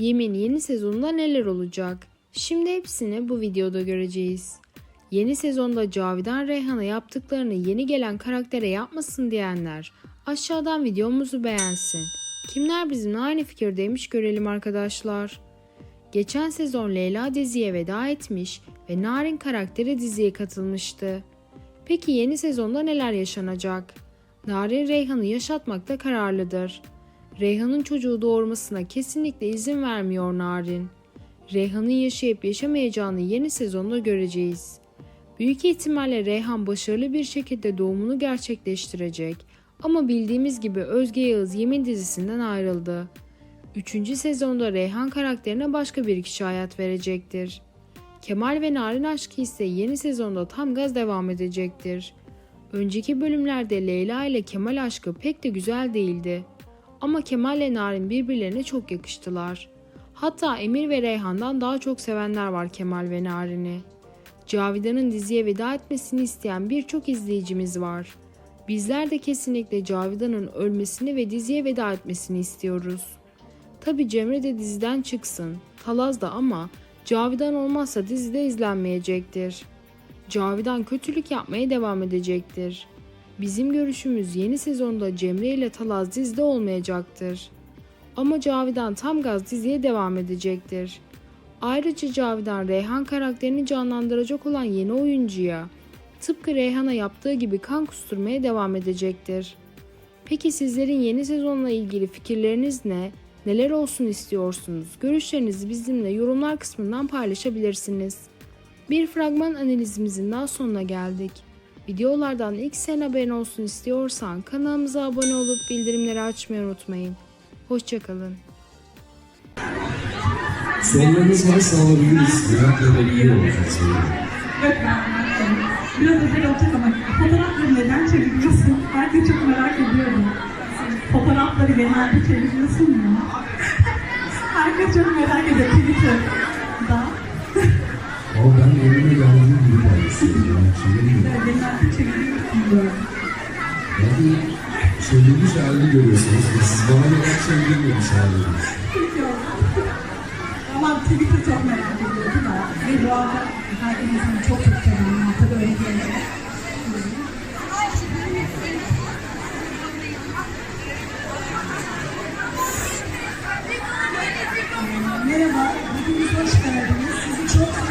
Yemin yeni sezonda neler olacak? Şimdi hepsini bu videoda göreceğiz. Yeni sezonda Cavidan Reyhan'a yaptıklarını yeni gelen karaktere yapmasın diyenler aşağıdan videomuzu beğensin. Kimler bizimle aynı fikirdeymiş görelim arkadaşlar. Geçen sezon Leyla diziye veda etmiş ve Narin karakteri diziye katılmıştı. Peki yeni sezonda neler yaşanacak? Narin Reyhan'ı yaşatmakta kararlıdır. Reyhan'ın çocuğu doğurmasına kesinlikle izin vermiyor Narin. Reyhan'ın yaşayıp yaşamayacağını yeni sezonda göreceğiz. Büyük ihtimalle Reyhan başarılı bir şekilde doğumunu gerçekleştirecek ama bildiğimiz gibi Özge Yağız Yemin dizisinden ayrıldı. Üçüncü sezonda Reyhan karakterine başka bir kişi hayat verecektir. Kemal ve Narin aşkı ise yeni sezonda tam gaz devam edecektir. Önceki bölümlerde Leyla ile Kemal aşkı pek de güzel değildi. Ama Kemal ile Narin birbirlerine çok yakıştılar. Hatta Emir ve Reyhan'dan daha çok sevenler var Kemal ve Narin'i. Cavidan'ın diziye veda etmesini isteyen birçok izleyicimiz var. Bizler de kesinlikle Cavidan'ın ölmesini ve diziye veda etmesini istiyoruz. Tabi Cemre de diziden çıksın, Talaz da ama Cavidan olmazsa dizide izlenmeyecektir. Cavidan kötülük yapmaya devam edecektir. Bizim görüşümüz yeni sezonda Cemre ile Talaz dizide olmayacaktır. Ama Cavidan tam gaz diziye devam edecektir. Ayrıca Cavidan Reyhan karakterini canlandıracak olan yeni oyuncuya tıpkı Reyhan'a yaptığı gibi kan kusturmaya devam edecektir. Peki sizlerin yeni sezonla ilgili fikirleriniz ne? Neler olsun istiyorsunuz? Görüşlerinizi bizimle yorumlar kısmından paylaşabilirsiniz. Bir fragman analizimizin daha sonuna geldik. Videolardan ilk sen haberin olsun istiyorsan kanalımıza abone olup bildirimleri açmayı unutmayın. Hoşçakalın. Sorularınız varsa alabiliriz. Merak edebiliyor olacağız. Ben Biraz özel olacak ama fotoğrafları neden çeviriyorsun? Herkes çok merak ediyorum. Fotoğrafları genelde çeviriyorsun mu? Herkes çok merak ediyor Twitter'da. Ama ben önüme geldiğim gibi çeviriyorsun diyorum. Yani çevrilmiş halini görüyorsunuz. Siz bana neden çevrilmemiş halini? Yok. Ama Twitter çok merak ediyordu da. Ve bu arada insanı çok çok seviyorum. Tabii öyle gelecek. Merhaba, hepiniz hoş geldiniz. Sizi çok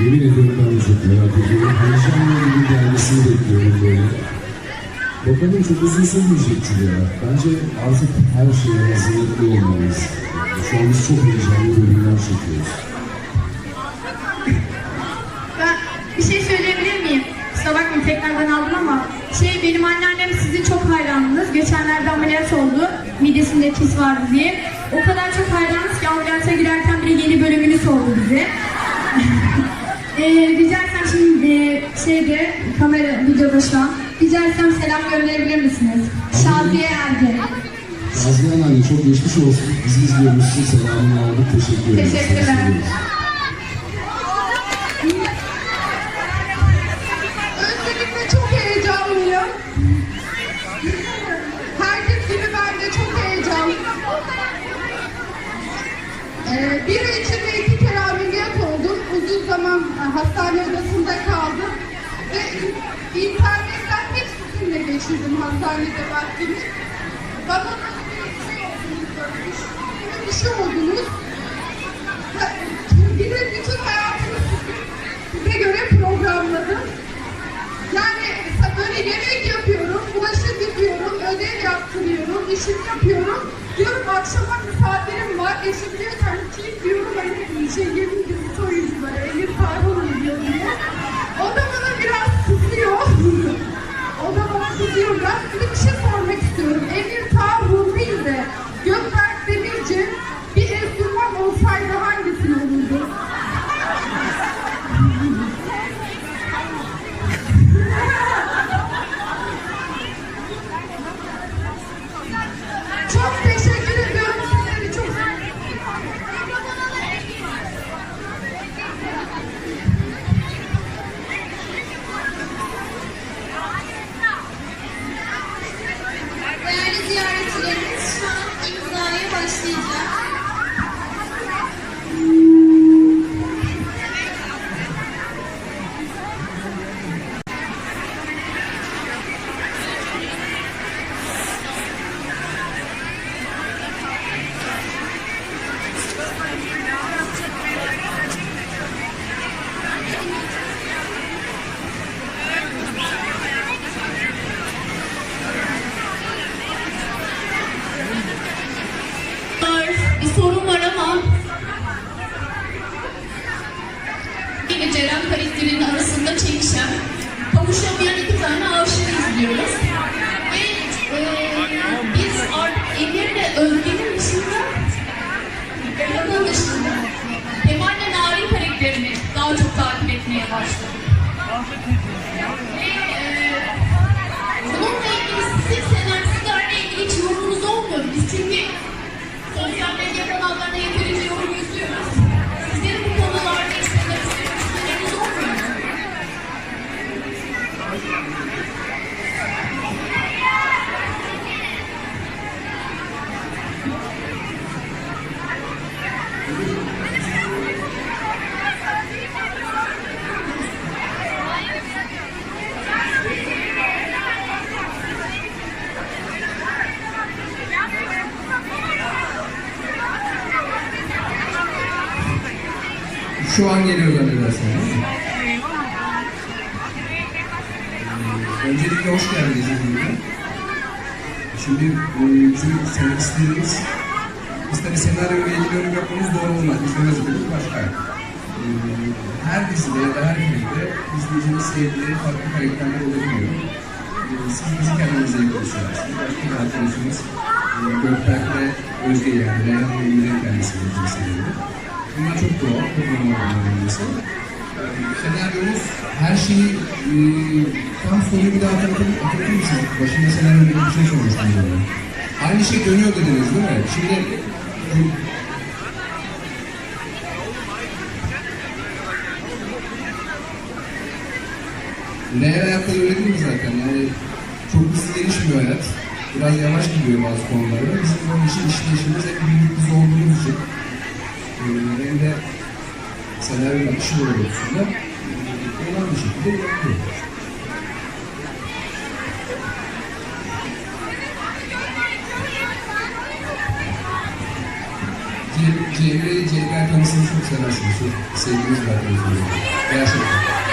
Yemin ediyorum ben de çok merak ediyorum. Heyecanla bir gelmesini bekliyorum böyle. Bakalım çok uzun sürmeyecek çünkü ya. Bence artık her şeye hazırlıklı olmalıyız. Şu an biz çok heyecanlı bölümler çekiyoruz. Ben bir şey söyleyebilir miyim? Kusura bakmayın tekrardan aldım ama şey benim anneannem sizin çok hayranınız. Geçenlerde ameliyat oldu. Midesinde kis vardı diye. O kadar çok hayranız ki ameliyata girerken bile yeni bölümünü sordu bize. e, rica etsem şimdi e, şeyde kamera videoda şu an. Rica etsem selam gönderebilir misiniz? Şaziye Erge. Nazmiye anne çok geçmiş olsun. Bizi izliyormuşsun. Selamını aldık. Teşekkür ederiz. Teşekkürler. Sizinle geçirdim hastanede vaktimi. Bana bir şey oldunuz böyle bir şey- oldunuz. Bir de bütün hayatımı size göre programladım. Yani böyle yemek yapıyorum, bulaşık yıkıyorum, ödev yaptırıyorum, işimi yapıyorum. Diyorum akşama misafirim var, eşim diyor ki kim diyorum hani şey yemin dizisi oyuncuları, Elif Tarhan oynuyor diye. Kızıyor. Geldiniz hepinize. Şimdi e, bizim senaristlerimiz, biz tabii senaryo ile ilgili yorum yapmamız doğru olmaz. Biz özellikle başka. Ee, Her dizide ya da her filmde izleyicinin sevdiği farklı karakterler olabiliyor. Ee, Siz bizi kendinize yaklaşıyorsunuz. Başka bir arkadaşımız e, Gökberk'le Özge yani Reyhan ve Emir'in kendisi olduğunu seviyorum. Bunlar çok doğal, çok normal olması. Senaryomuz her şeyi e, tam soruyu bir daha hatırlatır, hatırlatır mısınız? Başında senaryomda bir şey sormuştum böyle. Aynı şey dönüyor dediniz değil mi? Şimdi e, Reel hayatta öyle değil mi zaten? Yani çok hızlı gelişmiyor hayat. Biraz yavaş gidiyor bazı konularda. Bizim onun için işleyişimiz hep biz olduğumuz için e, hem de senaryo akışı doğrultusunda olan bir şekilde ilerliyor. Cem- Cemre, Cemre Erkan'ısını çok seversiniz. Çok bir arkadaşım. Gerçekten.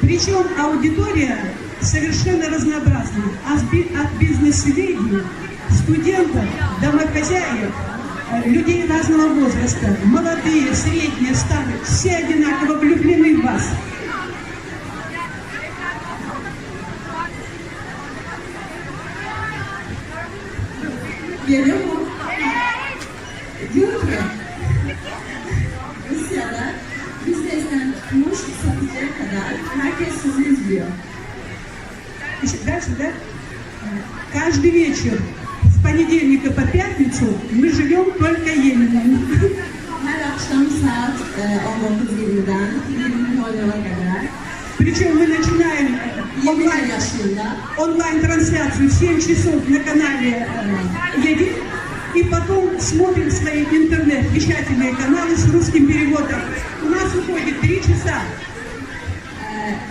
Причем аудитория совершенно разнообразна. От би- От бизнес-леди, студентов, домохозяек, э, людей разного возраста, молодые, средние, старые, все одинаково влюблены в вас. Mu? Diyor ki, Rusya'da biznesten tutmuş satıcıya kadar herkes sizi izliyor. Дальше, да? Каждый вечер понедельника по пятницу мы живем только Ельниным. Her akşam saat 19.20'den 20.00'a kadar Причем мы начинаем э, 21 онлайн, онлайн-трансляцию в 7 часов на канале э, Едик, и потом смотрим свои интернет-вещательные каналы с русским переводом. У нас уходит 3 часа.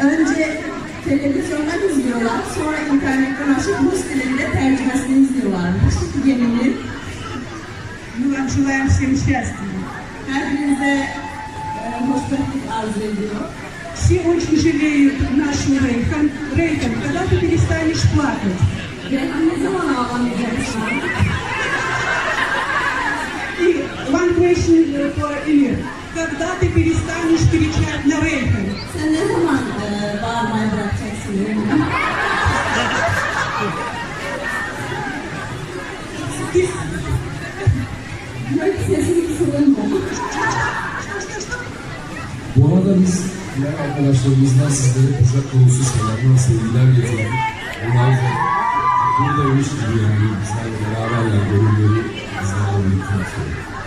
önce televizyondan izliyorlar, sonra internetten açıp Rus dilinde tercümesini izliyorlarmış. Geminin Мы вам желаем всем счастья. her birinize e, hoşgörülük arzu ediyor. Все очень жалеют нашу Рейхан. Рейхан, когда ты перестанешь плакать? Reyhan ne zaman ağlamayacaksın? И one question for Emir. Когда ты перестанешь кричать на Рейхан? Sen ne zaman e, bağırmayı bırakacaksın? Reyhan? Ты Diyor ki sesin kısılın mı? Bu arada biz diğer arkadaşlarımızdan sizlere kucak dolusu selamlar, sevgiler getirelim. Onlar da buradaymış gibi yani bizlerle beraberler bölümleri bizlerle birlikte yapıyorlar.